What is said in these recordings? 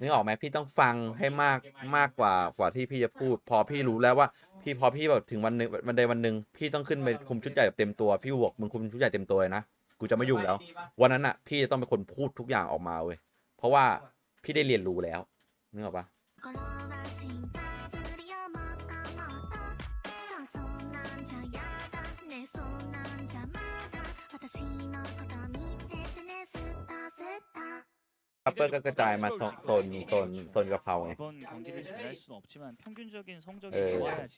นึกออกไหมพี่ต้องฟังให้มากมากกว่ากว่าที่พี่จะพูด พอพี่รู้แล้วว่า พี่พอพี่แบบถึงวันหนึ่งวันใดวันหนึ่งพี่ต้องขึ้นไปคุมชุดใหญ่แบบเต็มตัวพี่บอกมึงคุมชุดใหญ่เต็มตัวเลยนะกูจะไม่ยุ่งแล้ว วันนั้นอะ พี่จะต้องเป็นคนพูดทุกอย่างออกมาเว้ยเพราะว่าพี่ได้เรียนรู้แล้วนึกออกปะ อัปเปอร์ก็กระจายมาโซนโซนโซนโซนกะเพราไง 이번 경기를 잘할 수는 없지만 평균적인 성적이 예. 좋아야지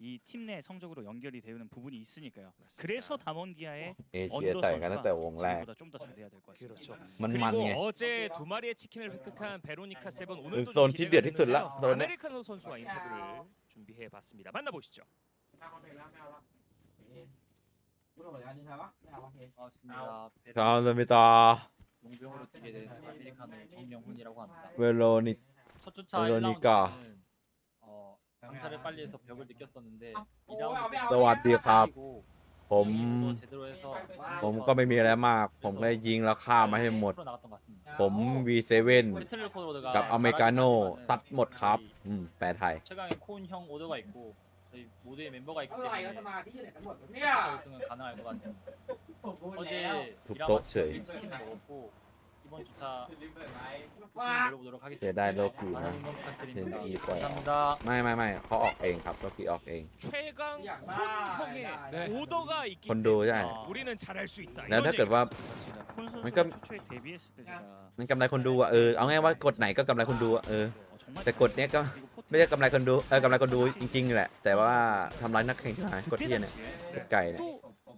이 팀 내 성적으로 연결이 되는 부분이 있으니까요. 그래서 담원기아의 เอเชีย 언더 ต่อยกันตั้งแต่ 선수가 วงแรก 지금보다 좀 더 잘해야 될 것 같습니다. 그렇죠. มันมัน 그리고 ไง 어제 두 마리의 치킨을 획득한 베로니카 세븐 오늘도 그 선 좀 뒷 기대가 뒷 뒷 되는데요. 뒷 뒷 아메리카노 선수와 인터뷰를 준비해 봤습니다. 만나보시죠. 반갑습니다. 베르 กาลมิตา 용병으로 뛰게 된 아메리카노 정명훈이라고 합니다. เวโรนิ 첫 주차 베로니카. 1라운드는 어, 강타를 빨리 해서 벽을 느꼈었는데 2라운드 สวัสดีครับ ผม 제대로 해서 ผมก็ไม่มีอะไรมาก ผมก็ยิงแล้วฆ่ามาให้หมด 나갔던 것 같습니다. ผม V7 페트를 코드가 กับอเมริกาโน่ตัดหมดครับ อืม แปลไทย 최강의 콘형 오더가 있고 저희 모두의 멤버가 있기 อะไรก็ 때문에 สมาธิอยู่ไหนกันหมดวะ 첫 เนี่ย 주차 우승은 가능할 것 같습니다. ผมพูด 어제 แล้ว 툭 이라마 떴어요. 치킨 먹었고 이번 주차 ว่า 우승 노려보도록 하겠습니다. 제다이 럭키. 많은 응원 부탁드립니다. 네, 이거요. 감사합니다. ไม่ไม่ไม่เขาออกเองครับก็คือออกเอง 최강 야, 콘형의 네. 오더가 있기 콘도, 때문에 야. 우리는 잘할 수 있다. แล้ว 이런 ถ้าเกิดว่า 그렇습니다. 콘 선수가 그러니까- 최초에 데뷔했을 때 제가 มันกำไรคนดูอ่ะเออเอาง่ายว่ากดไหนก็กำไรคนดูอ่ะเออ 어, 정말 แต่กดเนี้ยก็ 그리고 포트 ไม่ใช่กำไรคนดูเออกำไรคนดูจริงๆแหละ แต่ว่าทำร้ายนักแข่งที่ไหนกด 그때 เที่ยเนี่ย 당시에 กดไก่เนี่ย 또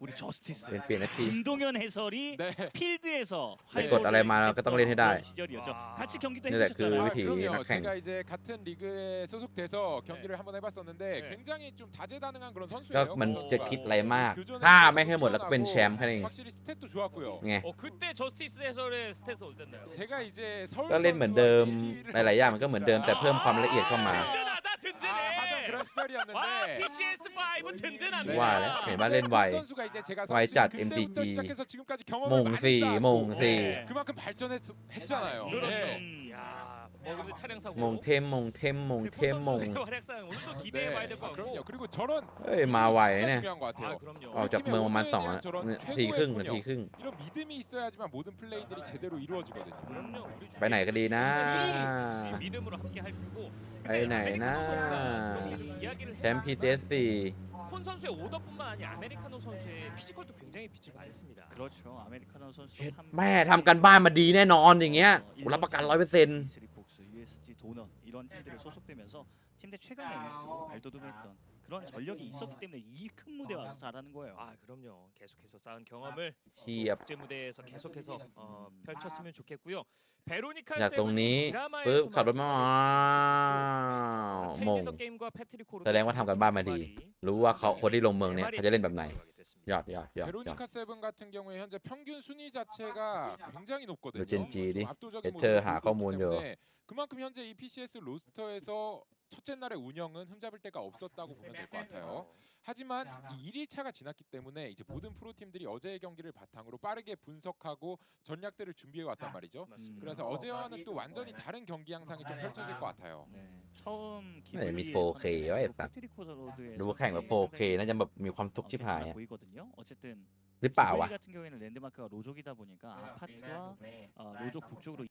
우리 저스티스 เป็นเปลี่ยนนาที 김동현 해설이 필드에서 네, 곧 아래 말하는 거 떡 해다. 그런 시절이었죠. 와. 같이 경기도 네, 네, 그 해보셨잖아요. 위치. 그럼요. 낙행. 제가 이제 같은 리그에 소속돼서 경기를 한번 해봤었는데 네. 굉장히 좀 다재다능한 그런 ก็ 선수예요. มัน 그 จะ 선수가. คิดอะไรมาก 교전을 ถ้าไม่ให้หมดแล้วก็เป็นแชมป์แค่นั้นเอง 확실히 스탯도 좋았고요. ไง 어 그때 저스티스 해설의 스탯은 어땠나요? 제가 이제 서울 ก็เล่นเหมือนเดิม หลายๆอย่างมันก็เหมือนเดิมแต่เพิ่มความละเอียดเข้ามา 든든하다 다. 든든해. 아, 한창 그런 와 시절이었는데. PCS5 든든합니다. 네. 와, 네. 말- 말렌 와이. 선수가 이제 제가 와이 짭, MDT. 시작해서 지금까지 경험을 많이 몽세 쌓았고 몽세 네. 그만큼 발전했잖아요. 그렇죠. 네. 야, 뭐 근데 차량 사고. มงเทมมงเทมมง 우리 เทม 폰 มง 선수의 활약상 오늘도 기대해봐야 될 것 아, 같고. 그럼요. 그리고 저런 เอ้ยมาไว 진짜 เนี่ย 중요한 것 อ่า 같아요. ครัมโย ออกจากเมืองประมาณสองนาทีครึ่งนาทีครึ่ง 이런 믿음이 있어야지만 모든 플레이들이 제대로 이루어지거든요. 그럼요. 우리 ไปไหนก็ดีนะ 믿음으로 함께 할 테고. ไปไหนนะ 이야기를 แชมป์ PTS4 콘 선수의 오더뿐만 아니라 아메리카노 선수의 피지컬도 굉장히 빛을 발했습니다. 그렇죠. 아메리카노 선수 แม่ทำกันบ้านมาดีแน่นอนอย่างเงี้ยกูรับประกันร้อยเปอร์เซ็นต์ 스리폭 스, USG, 도넛 이런 팀들에 소속되면서 팀 내 최강의 에이스로 발돋움했던 그런 전력이 있었기 때문에 이 큰 무대 와서 잘하는 거예요. 아 그럼요. 계속해서 쌓은 경험을 เทียบ 국제 무대에서 계속해서 어, 펼쳤으면 좋겠고요. 베로니카 จากตรงนี้ 세븐이 ปึ๊บ 드라마에서만 ขับรถมาว้าวม 체인지 ง 더 게임과 패트릭 코르 แสดงว่าทำกันบ้านมาดี รู้ว่าเขาคนที่ลงเมืองเนี่ยเขาจะเล่นแบบไหน ยอดยอดยอดยอด 베로니카 세븐 같은 경우에 현재 평균 순위 자체가 굉장히 높거든요. 젠지리, 좀 압도적인 에터 모습을 하고 보여줬기 뭐죠. 때문에 그만큼 현재 이 PCS 로스터에서 첫째 날의 운영은 흠잡을 데가 없었다고 보면 될 것 같아요. 하지만 이 1일차가 지났기 때문에 이제 모든 프로팀들이 어제의 경기를 바탕으로 빠르게 분석하고 전략들을 준비해 왔단 말이죠. 맞습니다. 그래서 어제와는 또 완전히 다른 경기 양상이 좀 펼쳐질 것 같아요. 네, 처음 네, 미 기블리의 4K 요, 선택, 일단. 패트릭 코더로드의 ดูว่าแข่งแบบ 4K น่าจะแบบมีความสุขชิบหาย 괜찮아 อะ 보이거든요. 어쨌든 หรือเปล่า 기블리 วะ 같은 경우에는 랜드마크가 로족이다 보니까 아파트와 어, 로족 북쪽으로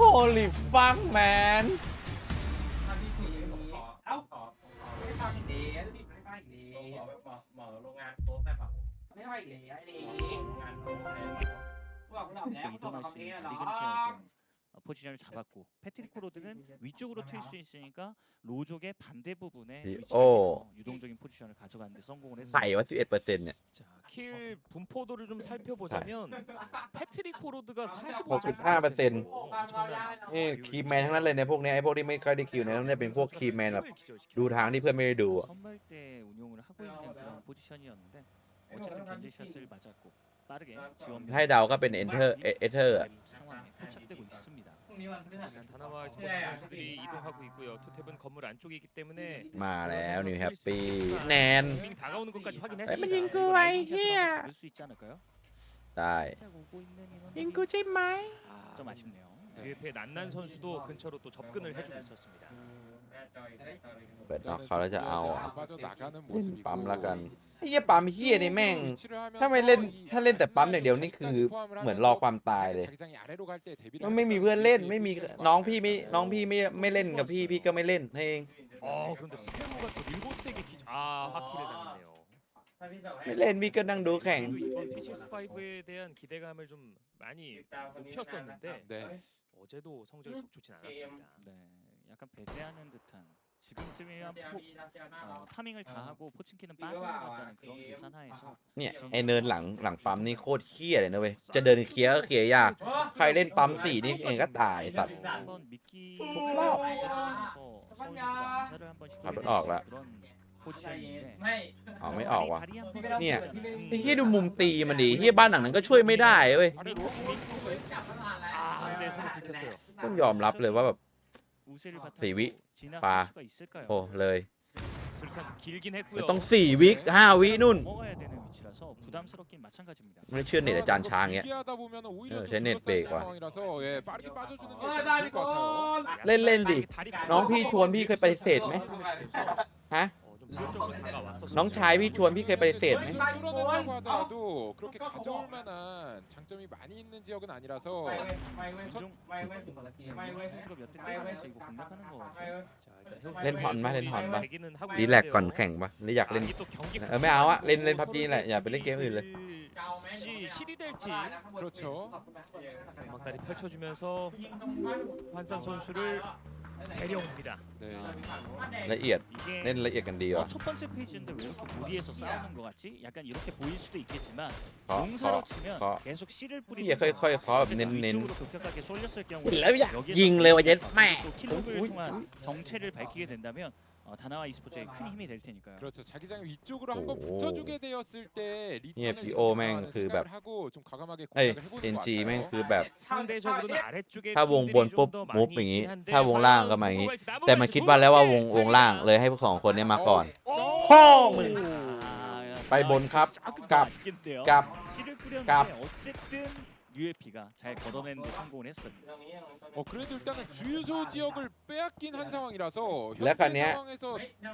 Holy fuck man ทำที่สี่เอ้าไม่ทำอีกแล้วนี่ไม่ไปอีกแล้ว mởโรงงานโต๊ะได้ป่ะ ไม่ไปอีกแล้วไอ้นี่ โรงงานโต๊ะอะไร บอกคุณหลับแล้ว 또 ต้อง 이동할 ทำ 수 เอง 있는 นะ 다리 근처에 좀 어, 포지션을 잡았고 패트릭 코로드는 위쪽으로 튈 수 있으니까 로족의 반대 부분에 이- 위치해서 오. 유동적인 포지션을 가져가는데 성공을 ใส่ 했어요. ว่า11เปอร์เซ็นต์เนี่ย 자, 킬 분포도를 좀 살펴보자면 패트릭 코로드가 65% 45.5%. นี่คีย์แมนทั้งนั้นเลยในพวกเนี้ยไอ้พวกที่ไม่ค่อยได้คิวเนี่ยต้องได้เป็นพวกคีย์แมนแบบดูทางที่เพื่อนไม่ได้ดูอะ 선발 때 운용을 하고 있는 그런 포지션이었는데 어쨌든 견제샷을 맞았고 빠르게 지원 ให้เดาก็เป็นเอนเตอร์เอเทอร์ 상황에 포착되고 있습니다. พรุ่งนี้วันพฤหัส 일단 다나와 스포츠 선수들이 이동하고 있고요. 투탭은 건물 안쪽이기 때문에 มาแล้วนิวแฮปปี้แนน 밍 다가오는 것까지 เอ้ยมัน 확인했습니다. ยิงกูไว้เฮีย 잡을 수 있지 않을까요? ได้ 살짝 오고 있는 인원 ยิงกูใช่ไหม 아, 좀 아쉽 VF의 난난 선수도 근처로 또 접근을 해주고 있었습니다. แม่จอยจอย เปิดออกเขาแล้วจะเอา 안 빠져나가는 เล่น 모습이고 ปั๊มละกันไอ้เหี้ยปั๊มเหี้ยนี่แม่ง ถ้าไม่เล่นถ้าเล่นแต่ปั๊มอย่างเดียวนี่คือเหมือนรอความตายเลย มันไม่มีเพื่อนเล่นไม่มีน้องพี่ไม่น้องพี่ไม่ไม่เล่นกับพี่พี่ก็ไม่เล่นให้เอง 어 그런데 스페로가 또 밀고 스택에 키... 아 하키를 당했네요. ถ้าพี่จะให้ ไม่เล่นพี่ก็นั่งดูแข่ง 그래도 이번 PCS5에 대한 기대감을 좀 많이 ตามคนนี้ 높였었는데 เ 어제도 성적이 속 좋진 않았습니다. 네, 약간 배제하는 듯한 지금쯤이면 เดี๋ยว 포, มีรับเจ้าหน้า 어, 타밍을 다 하고 포칭키는 빠져나간다는 그런 계산하에서 เนี่ยไอเนินหลังหลังปั๊มนี่โคตรเคี้ยเลยนะเว้ยจะเดินเคลียร์ก็เคลียร์ยาก ใครเล่นปั๊มสี่นี่เองก็ตายสัตว์ 한번 미끼 라. 서울시가 암살을 한번 바로 시도해보는 나와라. 그런 포지션인데 ไม่ เอาไม่ออกว่ะ 다리 한 번 เนี่ย 던지잖아요. ไอ้เฮียดูมุมตีมันดิเฮียบ้านหลังนั้นก็ช่วยไม่ได้เว้ย 아래로 จับตั้งนานแล้ว 아 근데 선수 들켰어요. ต้องยอมรับเลยว่าแบบ สี่วิปลาโอ้เลยต้องสี่วิห้าวินุ่น ไม่เชื่อเน็ตอาจารย์ช้างเงี้ยใช้เน็ตเบรกว่ะเล่นเล่นดิ น้องพี่ชวนพี่เคยไปเสร็จไหมฮะ 어, 좀 위협적으로 다가왔었어요. น้องชายพี่ชวนพี่เคยปฏิเสธไหม 뚫어낸다고 하더라도 그렇게 가져올 만한 장점이 많이 있는 지역은 아니라서 ไม่เว้ยไม่เว้ย 이종 ไม่เว้ยถึงคนละทีไม่เว้ย 선수가 몇 대 때리면서 이거 공략하는 거 ไม่เว้ย 자, 일단 เล่นฮอนปะเล่นฮอนปะ 대기는 하고 รีแลกซ์ก่อน 있는데요. แข่งปะหรืออยาก 아, เล่น 이게 또 경기 เออไม่เอาอะเล่นเล่นพับจีแหละอย่าไปเล่นเกมอื่นเลย 될지 실이 될지 그렇죠. 막다리 펼쳐주면서 환산 선수를 가려옵니 다. 네. 라이 엇. 이게 네, 라이엇 간디 요. 어, 첫 번째 페이지인데 왜 이렇게 무리해서 싸우는 것 같 지? 약간 이렇게 보일 수도 있겠지만 가, 용사로 가, 치면 가. 계속 씨를 뿌리는 예, 거 의, 거의 가, 넨, 넨. 위쪽으로 급격하게 쏠렸을 경우 잉, 레 오, 젠, 마 에. 킬로그를 통한 정체를 밝히게 된다면 어, 다나와 e스포츠에 큰 힘이 될 테니까요. 그렇죠. 자기장 위쪽으로 한번 오. 붙어주게 되었을 때 예, 리턴을 BO 맹 지원하는 그 생각을 แบบ 하고 좀 과감하게 เอ้ย 공략을 해보는 것 เอ็นจีแม่ง 같아요. คือแบบ 상대적으로는 아래쪽에 ถ้าวงบน 팀들이 ปุ๊บ 좀더 มุฟ 많이 อย่างงี้ 있긴 한데 ถ้าวงล่างก็มาอย่างงี้ 과연 แต่มันคิดว่าแล้วว่าวงวงล่างเลยให้พวกสองคนเนี้มาก่อน 오! พ่อมึง 아, 빨리 본 갑, 조금 갑, 아쉽겠는데요. 갑, 씨를 갑. 뿌렸는데 어쨌든 UFP가 잘 걷어내는 데 성공을 했어요. 어 그래도 일단은 주유소 지역을 빼앗긴 한 상황이라서และคราวเนี้ย 현재 상황에서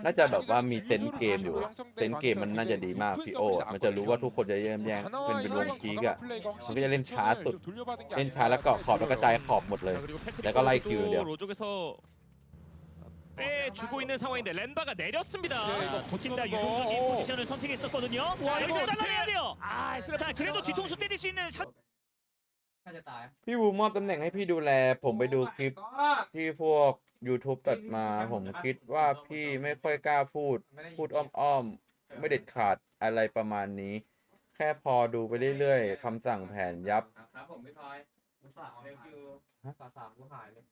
น่าจะแบบว่ามีเซนส์เกมอยู่เซนส์เกมมันน่าจะดีมากพี่โอมันจะรู้ว่าทุกคนจะแย่งแย่งเป็นเป็นวงกีกอะ มันก็จะเล่นช้าสุด เล่นช้าแล้วเกาะขอบแล้วกระจายขอบหมดเลย 자, 그리고 패트릭 내가 라이트 선수도 기울여. 로족에서 빼주고 있는 상황인데 렌바가 내렸습니다. 네, 이거 버틴다 붙는 유동적인 거. 포지션을 선택했었거든요. 자, 자 여기서 이거 잘라내야 돼요. 아, 엑셀 자 그래도 뒤통수 때릴 수 있는 샷. น่าจะตายพี่บูมมอบตำแหน่งให้พี่ดูแล ผมไปดูคลิปที่พวก YouTube ตัดมา ผมคิดว่าพี่ไม่ค่อยกล้าพูด พูดอ้อมๆ ไม่เด็ดขาดอะไรประมาณนี้ แค่พอดูไปเรื่อยๆคำสั่งแผนยับ ครับผมพี่พลอยผมฝากเร็วคิวฮะฝากสามกูหายเลย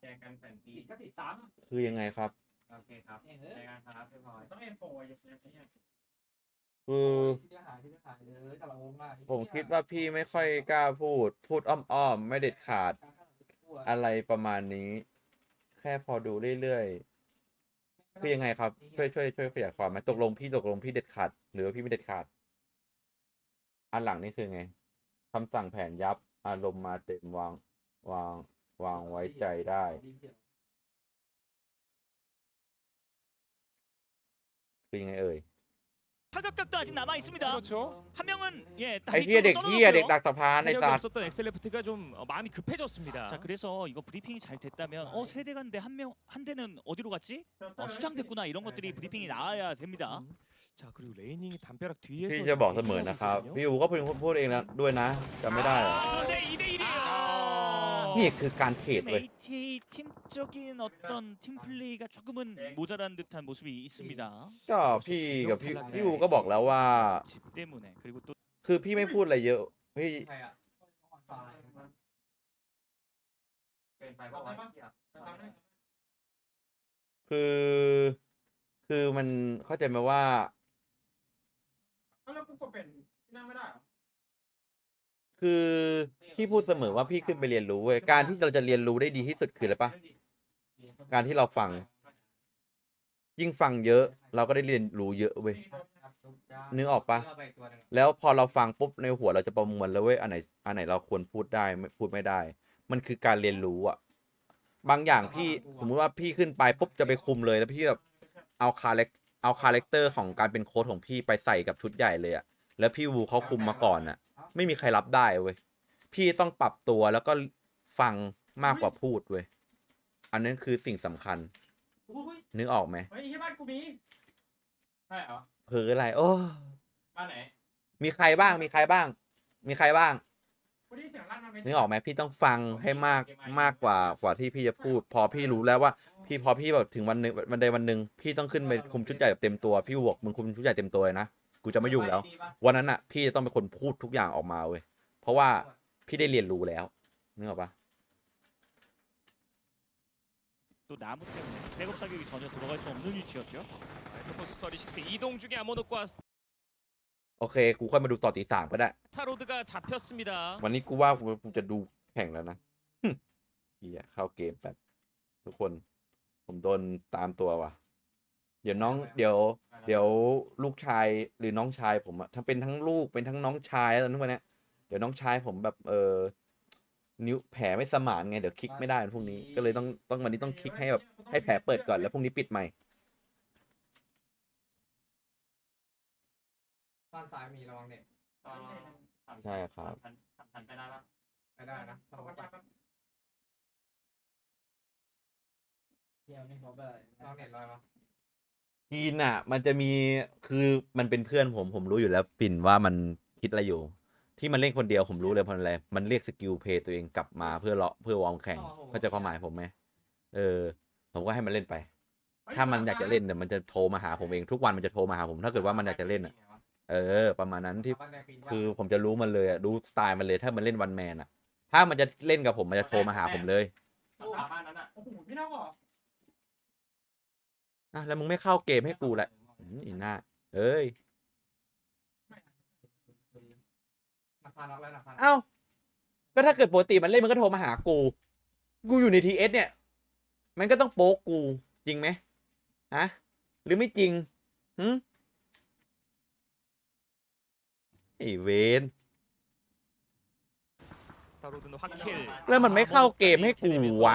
แจกกันแผ่นปีติดก็ติดซ้คือยังไงครับ โอเคครับำเองแจเอ้กยกันครับพี่พลอยต้องเอ็นโฟอย่างเงี้ยเนี่ยคือ ผมคิดว่าพี่ไม่ค่อยกล้าพูด พูดอ้อมๆไม่เด็ดขาด อะไรประมาณนี้ แค่พอดูเรื่อยๆคือยังไงครับ ช่วยช่วยช่วยขยายความไหมตกลงพี่ตกลงพี่เด็ดขาด หรือว่าพี่ไม่เด็ดขาด อันหลังนี่คือไงคำสั่งแผนยับ อารมณ์มาเต็มวางวางวางไว้ใจได้คือยังไงเอ่ย 타격각도 아직 남아 있습니다. 그렇죠. 한 명은 예 ไอ้ 다리 เฮียเด็ก 쪽으로 เฮียเด็ก 떨어졌고요. ดักสะพานไอ้ 체력이 สัตว์ 없었던 엑셀레프트가 좀 어, 마음이 급해졌습니다. 자 그래서 이거 브리핑이 잘 됐다면 어 세대 간데 한 명 한 대는 어디로 갔지? 어, 수장됐구나 이런 것들이 브리핑이 나와야 됩니다. 음. 자 그리고 레이닝이 담벼락 뒤에서 พี่จะบอกเสมอนะครับ พี่อูก็เพิ่งพูดเองนะด้วยนะจำไม่ได้เหรอ 그런데 2대 1이에요. นี่คือการเทรด 지금 เว้ย ATA 팀적인 어떤 팀 플레이가 조금은 모자란 듯한 모습이 있습니다. ก็พี่กับพี่พี่อูก็บอกแล้วว่า 집 때문에 그리고 또 คือพี่ไม่พูดอะไรเยอะพี่ ใครอ่ะ ตาย เป็นไปเพราะว่าเหี้ย คือ คือมันเข้าใจไหมว่า แล้วกูกดเป็นนั่งไม่ได้เหรอ คือพี่พูดเสมอว่าพี่ขึ้นไปเรียนรู้เว้ยการที่เราจะเรียนรู้ได้ดีที่สุดคืออะไรปะการที่เราฟัง ยิ่งฟังเยอะ เราก็ได้เรียนรู้เยอะเว้ยนึกออกปะเาไปอีกตัวหนึ่งแล้วพอเราฟังปุ๊บในหัวเราจะประมวลแล้วเว้ยอันไหนอันไหนเราควรพูดได้ไม่พูดไม่ได้ มันคือการเรียนรู้อะบางอย่างพี่สมมุติว่าพี่ขึ้นไปปุ๊บจะไปคุมเลยแล้วพี่แบบเอาคาแรคเอาคาแรคเตอร์ของการเป็นโค้ชของพี่ไปใส่กับชุดใหญ่เลยอะแล้วพี่วูเขาคุมมาก่อนอะ ไม่มีใครรับได้เว้ย พี่ต้องปรับตัวแล้วก็ฟังมากกว่าพูดเว้ย อันนั้นคือสิ่งสำคัญ อุ้ยนึกออกไหมเฮ้ยที่บ้านกูมีใช่เหรอเผลออะไร โอ้ บ้านไหนมีใครบ้าง มีใครบ้าง มีใครบ้าง กูได้ยินเสียงลั่นมาเป็นนึกออกไหมพี่ต้องฟังให้มากมากกว่ากว่าที่พี่จะพูด พอพี่รู้แล้วว่า พี่พอพี่แบบถึงวันหนึ่งวันใดวันหนึ่งพี่ต้องขึ้นไปคุมชุดใหญ่แบบเต็มตัว พี่บอกมึงคุมชุดใหญ่เต็มตัวเลยนะ กูจะไม่ยุ่งแล้ว วันนั้นอ่ะ พี่จะต้องเป็นคนพูดทุกอย่างออกมาเว้ยเพราะว่าพี่ได้เรียนรู้แล้วนึกออกปะ 또 나무 때문에 백업 사격이 전혀 들어갈 수 없는 위치였죠. 에토포스 36 이동 중에 아모노과 โอเค กูค่อยมาดูต่อตีสามก็ได้ 스타로드가 잡혔습니다. วันนี้กูว่ากูกูจะดูแข่งแล้วนะ เฮียเข้าเกมแบบทุกคน ผมโดนตามตัวว่ะ เดี๋ยวน้องเดี๋ยว เดี๋ยวลูกชายหรือน้องชายผมอะทั้งเป็นทั้งลูกเป็นทั้งน้องชายแล้วทุกวันเนี้ยเดี๋ยวน้องชายผมแบบเออนิ้วแผลไม่สมานไงเดี๋ยวคลิกไม่ได้วันพรุ่งนี้ก็เลยต้องต้องวันนี้ต้องคลิกให้แบบให้แผลเปิดก่อนแล้วพรุ่งนี้ปิดใหม่บ้านซ้ายมีระวังเน็ตตอนใช่ครับทันทันไปได้ปะไม่ได้นะระวังเน็ตเที่ยวไม่ครบเลยระวังเน็ตลอยมา พีนอะ มันจะมีคือมันเป็นเพื่อนผมผมรู้อยู่แล้วปิ่นว่ามันคิดอะไรอยู่ ที่มันเล่นคนเดียวผมรู้เลยเพราะอะไรมันเรียกสกิลเพย์ตัวเองกลับมาเพื่อเลาะเพื่อวอร์มแข่งเข้าใจความหมายผมไหมเออ ผมก็ให้มันเล่นไป ถ้ามันอยากจะเล่นเดี๋ยวมันจะโทรมาหาผมเองทุกวันมันจะโทรมาหาผมถ้าเกิดว่ามันอยากจะเล่นอะเออ ประมาณนั้นที่บ้านแดงปีนคือผมจะรู้มันเลยอะรู้สไตล์มันเลยถ้ามันเล่นวันแมนอะ ถ้ามันจะเล่นกับผมมันจะโทรมาหาผมเลยมันตามบ้านนั้นอะโอ้โหพี่น้องเหรอ อะแล้วมึงไม่เข้าเกมให้กูแหละอีน่าเอ้ยเอ้าก็ถ้าเกิดปกติมันเล่นมันก็โทรมาหากู กูอยู่ในทีเอสเนี่ย มันก็ต้องโป๊กกูจริงไหมฮะหรือไม่จริงหืมไอเวนแล้วมันไม่เข้าเกมให้กูวะ